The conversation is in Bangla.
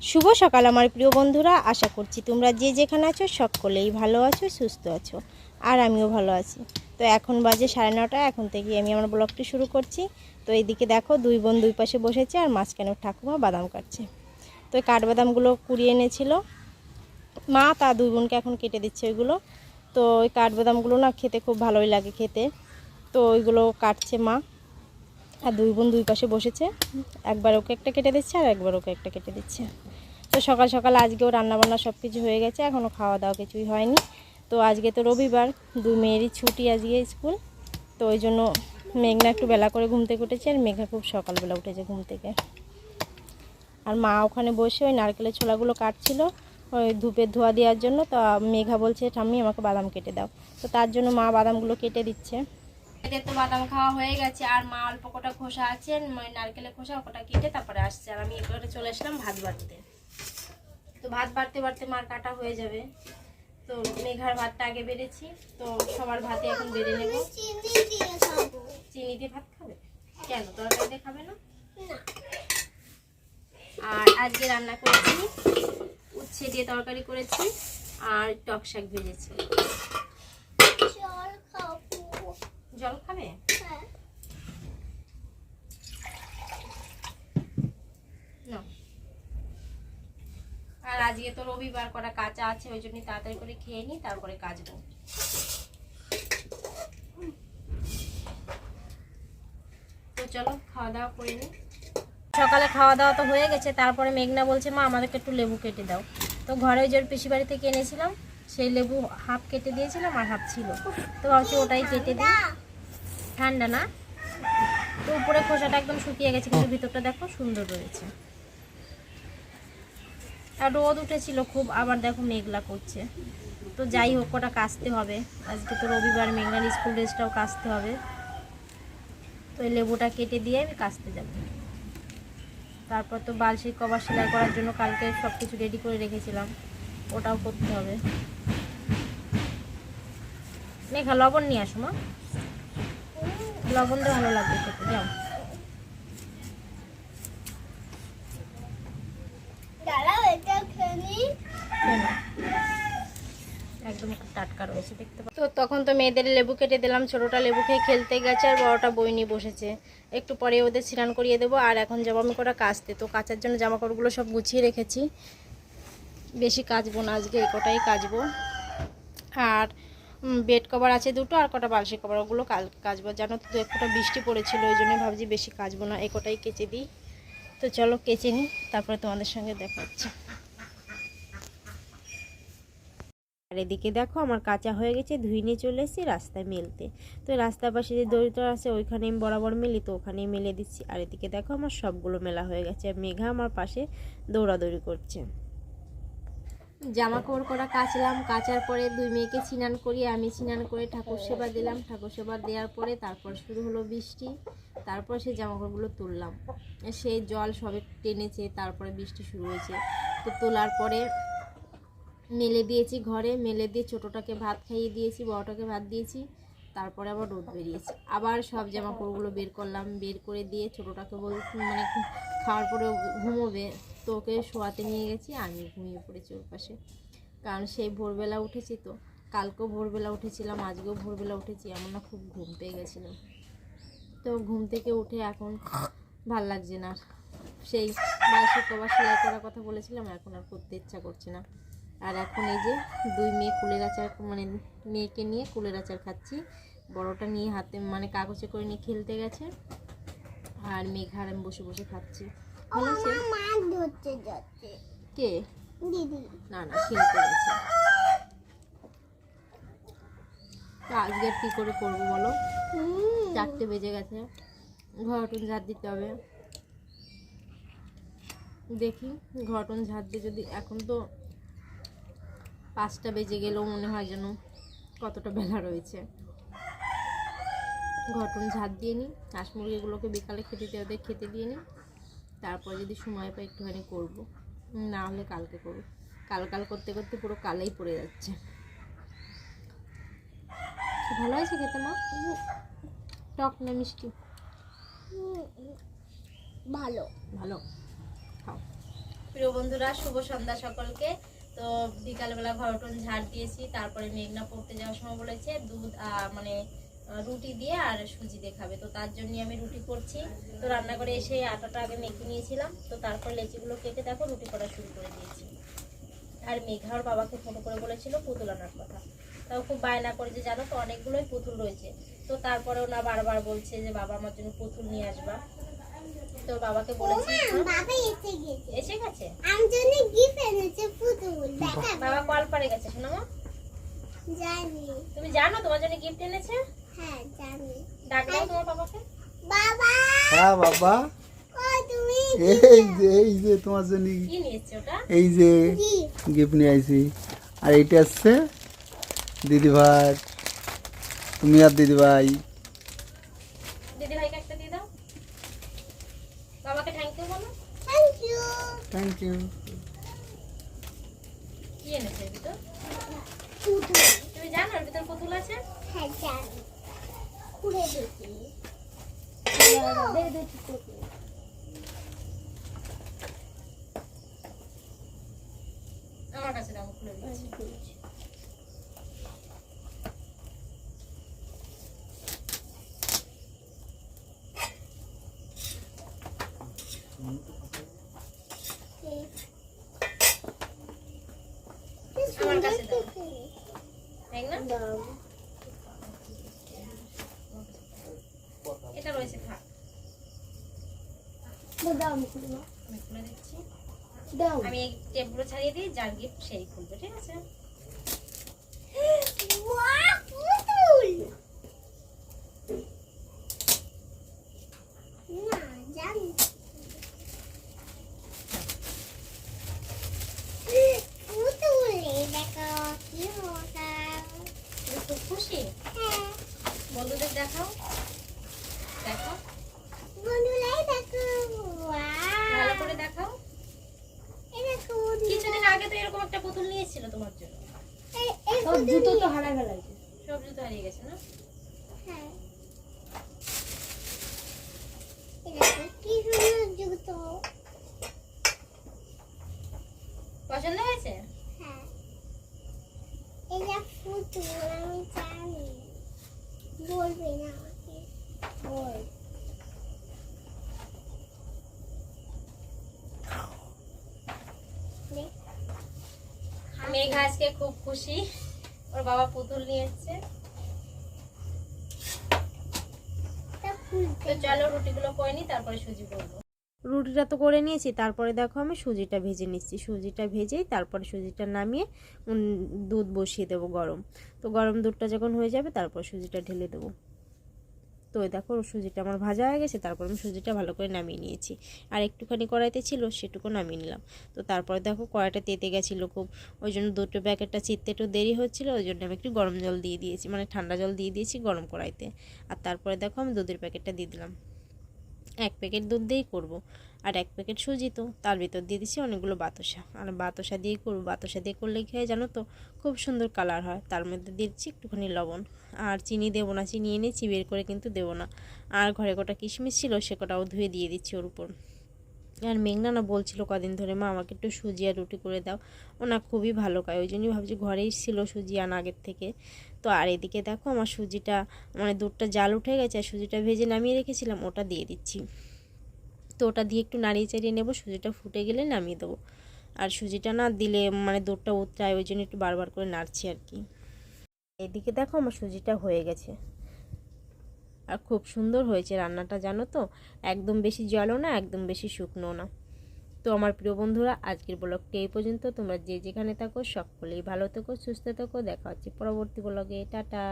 শুভ সকাল আমার প্রিয় বন্ধুরা, আশা করছি তোমরা যে যেখানে আছো সকলেই ভালো আছো, সুস্থ আছো, আর আমিও ভালো আছি। তো এখন বাজে সাড়ে নটা, এখন থেকে আমি আমার ব্লগটি শুরু করছি। তো এইদিকে দেখো, দুই বোন দুই পাশে বসেছে আর মাঝখানে ঠাকুমা বাদাম কাটছে। তো এই কাঠবাদামগুলো কুড়িয়ে এনেছিল। মা তা দুই বোনকে এখন কেটে দিচ্ছে ওইগুলো। তো ওই কাঠবাদামগুলো না খেতে খুব ভালোই লাগে খেতে। তো ওইগুলো কাটছে মা। আর দুই বোন দুই পাশে বসেছে। একবার ওকে একটা কেটে দিচ্ছে আর একবার ওকে একটা কেটে দিচ্ছে। তো সকাল সকাল আজকেও রান্নাবান্না সব কিছু হয়ে গেছে এখনও খাওয়া দাওয়া কিছুই হয়নি। তো আজকে তো রবিবার, দুই মেয়েরই ছুটি আজকে স্কুল। তো ওই জন্য মেঘনা একটু বেলা করে ঘুম থেকে উঠেছে আর মেঘা খুব সকালবেলা উঠেছে ঘুম থেকে। আর মা ওখানে বসে ওই নারকেলের ছোলাগুলো কাটছিল ওই ধূপের ধোয়া দেওয়ার জন্য। তো মেঘা বলছে, ঠাম্মি, আমাকে বাদাম কেটে দাও। তো তার জন্য মা বাদামগুলো কেটে দিচ্ছে। এদের তো বাদাম খাওয়া হয়ে গেছে। আর মা অল্প কটা খোসা আছে মানে নারকেলের খোসা ওটা কেটে তারপরে আসছে। আর আমি এবারে চলে আসলাম ভাত বাড়তে। তো ভাত বাড়তে বাড়তে মার কাটা হয়ে যাবে। তো মেঘার ভাতটা আগে বেড়েছি। তো সবার ভাতে এখন বেড়ে নেব। চিনি দিয়ে ভাত খাবে? কেন? তরকারি দিয়ে খাবে না। আর আজকে রান্না করেছি। উচ্ছে দিয়ে তরকারি করেছি। আর টক শাক ভেজেছি। জল খাবে? না আর আজকে তো রবিবার করা কাঁচা আছে ওই জন্য তাড়াতাড়ি করে খেয়ে নিই তারপরে কাচবো। তো চলো খাওয়া দাওয়া করে নিই। সকালে খাওয়া দাওয়া তো হয়ে গেছে তারপরে মেঘনা বলছে মা আমাদেরকে একটু লেবু কেটে দাও। তো ঘরে ওর পিসি বাড়ি থেকে এনেছিলাম সেই লেবু হাফ কেটে দিয়েছিলাম আর হাফ ছিল। তো ভাবছি ওটাই কেটে দিই। ঠান্ডা না। তো উপরে খোসাটা একদম শুকিয়ে গেছে, কিন্তু ভিতরটা দেখো সুন্দর রয়েছে। আর রোদ উঠেছিল খুব, আবার দেখো মেঘলা করছে। তো যাই হোক ওটা কাচতে হবে। আজকে তো রবিবার মেঘলার স্কুল ড্রেসটাও কাচতে হবে। তো এই লেবুটা কেটে দিয়ে আমি কাচতে যাব। তারপর তো বালশির কভার সেলাই করার জন্য কালকে সব কিছু রেডি করে রেখেছিলাম। ওটাও করতে হবে। মেঘা, লবণ নিয়ে আসো মা। লবণ দিয়ে ভালো লাগবে খেতে যাও। একদম টাটকা রয়েছে দেখতে তো তখন তো মেয়েদের লেবু কেটে দিলাম ছোটোটা লেবু খেয়ে খেলতে গেছে আর বড়টা বই নিয়ে বসেছে। একটু পরে ওদের স্নান করিয়ে দেবো আর এখন যাব আমি কটা কাচতে। তো কাচার জন্য জামা কাপড়গুলো সব গুছিয়ে রেখেছি। বেশি কাচবো না আজকে এই কটাই কাচবো। আর বেড কভার আছে দুটো আর কটা বালসি কভার ওগুলো কাল, কাচবো। জানো তো এক ফোঁটা বৃষ্টি পড়েছিল, ওই জন্য ভাবছি বেশি কাচবো না, এই কটাই কেচে দিই। তো চলো কেচে নিই, তারপরে তোমাদের সঙ্গে দেখা হচ্ছে। আর এদিকে দেখো, আমার কাঁচা হয়ে গেছে ধুই নিয়ে চলে এসেছি রাস্তায় মেলতে। তো রাস্তার পাশে যে দরিদ্র আছে, ওইখানে আমি বরাবর মেলি, তো ওখানেই মেলে দিচ্ছি। আর এদিকে দেখো, আমার সবগুলো মেলা হয়ে গেছে মেঘা আমার পাশে দৌড়াদৌড়ি করছে। জামা কাপড় করা কাচলাম, কাচার পরে দুই মেয়েকে স্নান করিয়ে আমি স্নান করে ঠাকুর সেবা দিলাম। ঠাকুর সেবা দেওয়ার পরে তারপর শুরু হলো বৃষ্টি, তারপর সেই জামা কাপড়গুলো তুললাম। সেই জল সবে টেনেছে, তারপরে বৃষ্টি শুরু হয়েছে। তো তোলার পরে মেলে দিয়েছি ঘরে, মেলে দিয়ে ছোটোটাকে ভাত খাইয়ে দিয়েছি, বড়টাকে ভাত দিয়েছি, তারপরে আবার রোদ বেরিয়েছে। আবার সব জামা কাপড়গুলো বের করলাম, বের করে দিয়ে ছোটোটাকে বল মানে খাওয়ার পরে ঘুমোবে। তো ওকে শোয়াতে নিয়ে গেছি আমি ঘুমিয়ে পড়েছি ওর পাশে। কারণ সেই ভোরবেলা উঠেছি তো। কালকেও ভোরবেলা উঠেছিলাম আজকেও ভোরবেলা উঠেছি এমন না খুব ঘুম পেয়ে গেছিল। তো ঘুম থেকে উঠে এখন ভালো লাগছে না। সেই বাসি কবার সেলাই করার কথা বলেছিলাম এখন আর করতে ইচ্ছা করছে না। আর এখন এই যে দুই মেয়ে কুলের আচার মানে মেয়েকে নিয়ে কুলের আচার খাচ্ছি। বড়টা নিয়ে হাতে মানে কাগজে করে নিয়ে খেলতে গেছে। আর মেঘা আর আমি বসে বসে খাচ্ছি। ভালো আছে? ধরতে যাচ্ছে কে? দিদি। না না খেলতে গেছে আজকে কী করে করব বলো? চারটে বেজে গেছে। ঘরটুন ঝাড় দিতে হবে। দেখি ঘরটুন ঝাড় দিয়ে যদি এখন তো পাঁচটা বেজে গেলেও মনে হয় যেন কতটা বেলা রয়েছে। ঘটন ঝাড় দিয়ে নিই হাঁস মুরগিগুলোকে বিকালে খেতে দিয়ে খেতে দিয়ে নিই তারপর যদি সময় পাই একটুখানি করব। না হলে কালকে করব। কাল কাল করতে করতে পুরো কালেই পড়ে যাচ্ছে। ভালো আছে খেতে মা? টক না মিষ্টি? ভালো। ভালো। খাও। প্রিয় বন্ধুরা শুভ সন্ধ্যা সকলকে। তো বিকালবেলা ঘর উঠোন ঝাড় দিয়েছি তারপরে মেঘনা পড়তে যাওয়ার সময় বলেছে দুধ মানে রুটি দিয়ে আর সুজি দিয়ে খাবে। তো তার জন্য আমি রুটি করছি। তো রান্নাঘরে এসে আটাটা আগে মেখে নিয়েছিলাম। তো তারপর লেচিগুলো কেটে দেখো রুটি করা শুরু করে দিয়েছি। আর মেঘার বাবাকে ফোন করে বলেছিল পুতুল আনার কথা। তাও খুব বায়না করে যে জানো তো অনেকগুলোই পুতুল রয়েছে। তো তারপরেও না বারবার বলছে যে বাবা আমার জন্য পুতুল নিয়ে আসবা। তো বাবাকে বলেছি বাবা এসে গেছে। এসে গেছে? আমার জন্য গিফট এনেছে পুতুল বাবা কল পারে গেছে শোনো জানি। তুমি জানো তোমার জন্য গিফট এনেছে? হ্যাঁ জানি। ডাক তোমার বাবাকে। বাবা! হ্যাঁ বাবা। এই যে এই যে তোমার জন্য কি নিয়েছে ওটা? এই যে গিফট নিয়ে আইছি। আর এইটা আসছে দিদি ভাই তুমি আর দিদি ভাই দিদি ভাইকে একটা দিয়ে দাও। বাবাকে থ্যাংক ইউ বলো। থ্যাংক ইউ থ্যাংক ইউ কি এনেছে ভিতর? তুমি জানো ভিতর পুতুল আছে? হ্যাঁ জানি। খুলে দেখি আমার কাছে দাও। খুলে দিচ্ছি আমার কাছে দাও। তাই না এটা রয়েছে থাক আমি খুলে দিচ্ছি। আমি এই টেপগুলো ছাড়িয়ে দিই যার গিফট সেই খুলবে ঠিক আছে? খুশি? বন্ধুদের দেখাও দেখো ভালো করে দেখাও কিছুদিন আগে তো এরকম একটা পুতুল নিয়েছিল তোমার জন্য জুতো তো হারা গেল সব জুতো হারিয়ে গেছে না? হ্যাঁ। কি সুন্দর জুতো। পছন্দ হয়েছে? হ্যাঁ। এটা পুতুল আমি জানি। বলবে না আমাকে। বল। দেখ, আজকে খুব খুশি। ওর বাবা পুতুল নিয়ে এসছে তা চলো রুটিগুলো করে নি তারপরে সুজি করব। রুটিটা তো করে নিয়েছি, তারপরে দেখো আমি সুজিটা ভেজে নিচ্ছি। সুজিটা ভেজেই তারপরে সুজিটা নামিয়ে দুধ বসিয়ে দেবো গরম। তো গরম দুধটা যখন হয়ে যাবে, তারপর সুজিটা ঢেলে দেবো। তো দেখো সুজিটা আমার ভাজা হয়ে গেছে, তারপর আমি সুজিটা ভালো করে নামিয়ে নিয়েছি। আর একটুখানি কড়াইতে ছিল সেটুকু নামিয়ে নিলাম। তো তারপরে দেখো কড়াইটা তেতে গেছিল খুব, ওই জন্য দুটো প্যাকেটটা চিত্তে একটু দেরি হচ্ছিল, ওই জন্য আমি একটু গরম জল দিয়ে দিয়েছি মানে ঠান্ডা জল দিয়ে দিয়েছি গরম কড়াইতে। আর তারপরে দেখো আমি দুধের প্যাকেটটা দিয়ে দিলাম। এক প্যাকেট দুধ দিয়েই করব। আর এক প্যাকেট সুজি তো, তার ভিতর দিয়ে দিচ্ছি অনেকগুলো বাতাসা। আর বাতাসা দিয়েই করব, বাতাসা দিয়ে করলে খেয়ে জানো তো, খুব সুন্দর কালার হয়। তার মধ্যে দিচ্ছি একটুখানি লবণ। আর চিনি দেবো না, চিনি এনেছি বের করে কিন্তু দেবো না। আর ঘরে কটা কিশমিশ ছিল, সে কটাও ধুয়ে দিয়ে দিচ্ছি ওর উপর। আর মেঘনা না বলছিল কদিন ধরে, মা, আমাকে একটু সুজি আর রুটি করে দাও। ও না খুবই ভালো খায়। ওই জন্যই ভাবছি ঘরেই ছিল সুজি আনা আগের থেকে। তো আর এদিকে দেখো আমার সুজিটা মানে দুধটা জাল উঠে গেছে, আর সুজিটা ভেজে নামিয়ে রেখেছিলাম, ওটা দিয়ে দিচ্ছি। তো ওটা দিয়ে একটু নাড়িয়ে চাড়িয়ে নেব, সুজিটা ফুটে গেলে নামিয়ে দেবো। আর সুজিটা না দিলে মানে দুধটা উতরায়, ওই জন্য একটু বারবার করে নাড়ছি আর কি। এদিকে দেখো আমার সুজিটা হয়ে গেছে। আর খুব সুন্দর হয়েছে রান্নাটা, জানো তো? একদম বেশি জলও না, একদম বেশি শুকনো না। তো আমার প্রিয় বন্ধুরা, আজকের ব্লগটি এই পর্যন্ত। তোমরা যে যেখানে থাকো, সকলেই ভালো থেকো, সুস্থ থেকো। দেখা হচ্ছে পরবর্তী ব্লগে। টাটা!